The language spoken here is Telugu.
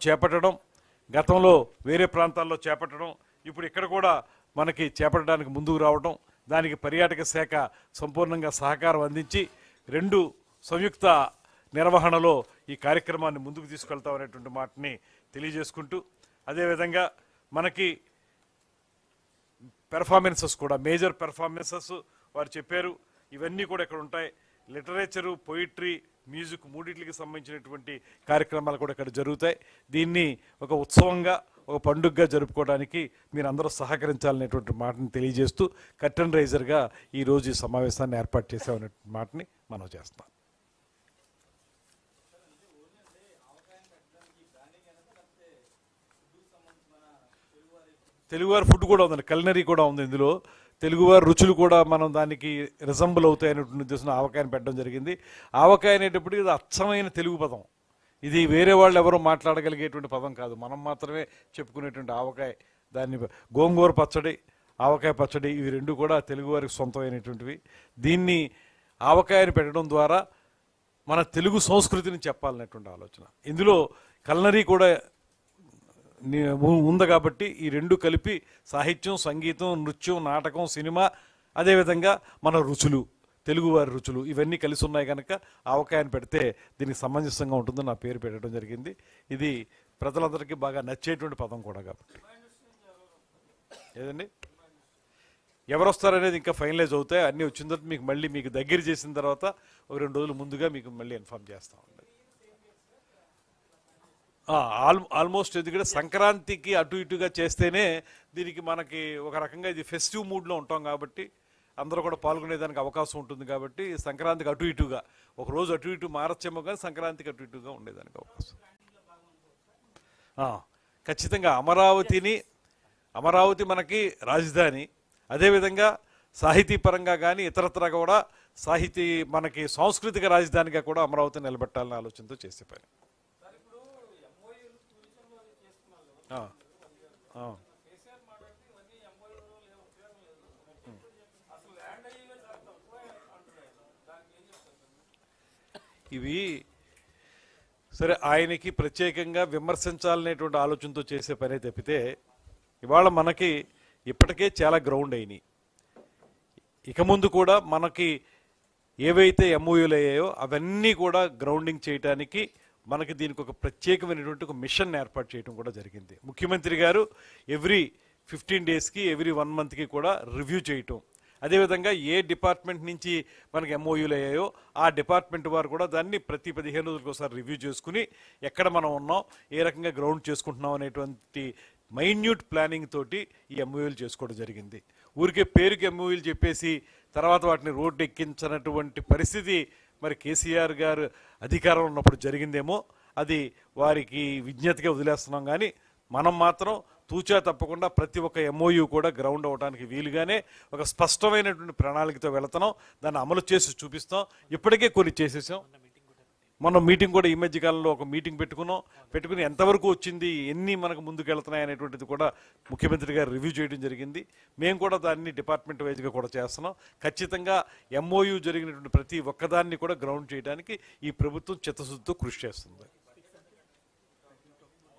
చేపట్టడం గతంలో వేరే ప్రాంతాల్లో చేపట్టడం ఇప్పుడు ఇక్కడ కూడా మనకి చేపట్టడానికి ముందుకు రావడం దానికి పర్యాటక శాఖ సంపూర్ణంగా సహకారం అందించి రెండు సంయుక్త నిర్వహణలో ఈ కార్యక్రమాన్ని ముందుకు తీసుకెళ్తామనేటువంటి మాటని తెలియజేసుకుంటూ అదేవిధంగా మనకి పెర్ఫార్మెన్సెస్ కూడా మేజర్ పెర్ఫార్మెన్సెస్ వారు చెప్పారు ఇవన్నీ కూడా ఇక్కడ ఉంటాయి. లిటరేచరు పొయిట్రీ మ్యూజిక్ మూడింటికి సంబంధించినటువంటి కార్యక్రమాలు కూడా ఇక్కడ జరుగుతాయి. దీన్ని ఒక ఉత్సవంగా ఒక పండుగగా జరుపుకోవడానికి మీరు అందరూ సహకరించాలనేటువంటి మాటని తెలియజేస్తూ కర్టన్ రైజర్గా ఈరోజు ఈ సమావేశాన్ని ఏర్పాటు చేసామనే మాటని మనం చేస్తాం. తెలుగువారి ఫుడ్ కూడా ఉందండి. కలినరీ కూడా ఉంది ఇందులో. తెలుగువారి రుచులు కూడా మనం దానికి రిజంబుల్ అవుతాయి అనేటువంటి ఉద్దేశం ఆవకాయని పెట్టడం జరిగింది. ఆవకాయ అనేటప్పటికి ఇది అచ్చమైన తెలుగు పదం. ఇది వేరే వాళ్ళు ఎవరో మాట్లాడగలిగేటువంటి పదం కాదు. మనం మాత్రమే చెప్పుకునేటువంటి ఆవకాయ దాన్ని గోంగూర పచ్చడి ఆవకాయ పచ్చడి ఇవి రెండు కూడా తెలుగువారికి సొంతమైనటువంటివి. దీన్ని ఆవకాయని పెట్టడం ద్వారా మన తెలుగు సంస్కృతిని చెప్పాలనేటువంటి ఆలోచన. ఇందులో కల్నరీ కూడా ఉంది కాబట్టి ఈ రెండు కలిపి సాహిత్యం సంగీతం నృత్యం నాటకం సినిమా అదేవిధంగా మన రుచులు తెలుగువారి రుచులు ఇవన్నీ కలిసి ఉన్నాయి కనుక ఆవకాయని పెడితే దీనికి సమంజసంగా ఉంటుందని నా పేరు పెట్టడం జరిగింది. ఇది ప్రజలందరికీ బాగా నచ్చేటువంటి పదం కూడా కాబట్టి. ఏదండి? ఎవరు వస్తారనేది ఇంకా ఫైనలైజ్ అవుతాయి. అన్నీ వచ్చిన తర్వాత మీకు మళ్ళీ మీకు దగ్గర చేసిన తర్వాత ఒక రెండు రోజులు ముందుగా మీకు మళ్ళీ ఇన్ఫామ్ చేస్తామండి ఆల్ ఆల్మోస్ట్ ఎందుకంటే సంక్రాంతికి అటు ఇటుగా చేస్తేనే దీనికి మనకి ఒక రకంగా ఇది ఫెస్టివ్ మూడ్లో ఉంటాం కాబట్టి అందరూ కూడా పాల్గొనేదానికి అవకాశం ఉంటుంది కాబట్టి సంక్రాంతికి అటు ఇటుగా ఒక రోజు అటు ఇటు మారచ్చేమో కానీ సంక్రాంతికి అటు ఇటుగా ఉండేదానికి అవకాశం. ఖచ్చితంగా అమరావతిని అమరావతి మనకి రాజధాని అదేవిధంగా సాహితీ పరంగా కానీ ఇతరత్ర కూడా సాహితీ మనకి సాంస్కృతిక రాజధానిగా కూడా అమరావతిని నిలబెట్టాలనే ఆలోచనతో చేసే పని ఆ, ఆ. ఇవి సరే ఆయనకి ప్రత్యేకంగా విమర్శించాలనేటువంటి ఆలోచనతో చేసే పనే తప్పితే ఇవాళ మనకి ఇప్పటికే చాలా గ్రౌండ్ అయినాయి. ఇక ముందు కూడా మనకి ఏవైతే ఎంఓయూలు అయ్యాయో అవన్నీ కూడా గ్రౌండింగ్ చేయటానికి మనకి దీనికి ఒక ప్రత్యేకమైనటువంటి ఒక మిషన్ ఏర్పాటు చేయడం కూడా జరిగింది. ముఖ్యమంత్రి గారు ఎవ్రీ ఫిఫ్టీన్ డేస్కి ఎవ్రీ వన్ మంత్కి కూడా రివ్యూ చేయటం. అదేవిధంగా ఏ డిపార్ట్మెంట్ నుంచి మనకి ఎంఓయూలు అయ్యాయో ఆ డిపార్ట్మెంట్ వారు కూడా దాన్ని ప్రతి పదిహేను రోజులకు ఒకసారి రివ్యూ చేసుకుని ఎక్కడ మనం ఉన్నాం ఏ రకంగా గ్రౌండ్ చేసుకుంటున్నాం అనేటువంటి మైన్యూట్ ప్లానింగ్ తోటి ఈ ఎంఓయూలు చేసుకోవడం జరిగింది. ఊరికే పేరుకి ఎంఓయూలు చెప్పేసి తర్వాత వాటిని రోడ్డు ఎక్కించినటువంటి పరిస్థితి మరి కేసీఆర్ గారు అధికారం ఉన్నప్పుడు జరిగిందేమో అది వారికి విజ్ఞతగా వదిలేస్తున్నాం కానీ మనం మాత్రం తూచా తప్పకుండా ప్రతి ఒక్క ఎంఓయూ కూడా గ్రౌండ్ అవడానికి వీలుగానే ఒక స్పష్టమైనటువంటి ప్రణాళికతో వెళుతున్నాం. దాన్ని అమలు చేసి చూపిస్తాం. ఇప్పటికే కొన్ని చేసేసాం. మనం మీటింగ్ కూడా ఈ మధ్య కాలంలో ఒక మీటింగ్ పెట్టుకున్నాం. పెట్టుకుని ఎంతవరకు వచ్చింది ఎన్ని మనకు ముందుకెళ్తున్నాయి అనేటువంటిది కూడా ముఖ్యమంత్రి గారు రివ్యూ చేయడం జరిగింది. మేము కూడా దాన్ని డిపార్ట్మెంట్ వైజ్గా కూడా చేస్తున్నాం. ఖచ్చితంగా ఎంఓయూ జరిగినటువంటి ప్రతి ఒక్కదాన్ని కూడా గ్రౌండ్ చేయడానికి ఈ ప్రభుత్వం చిత్తశుద్ధితో కృషి చేస్తుంది.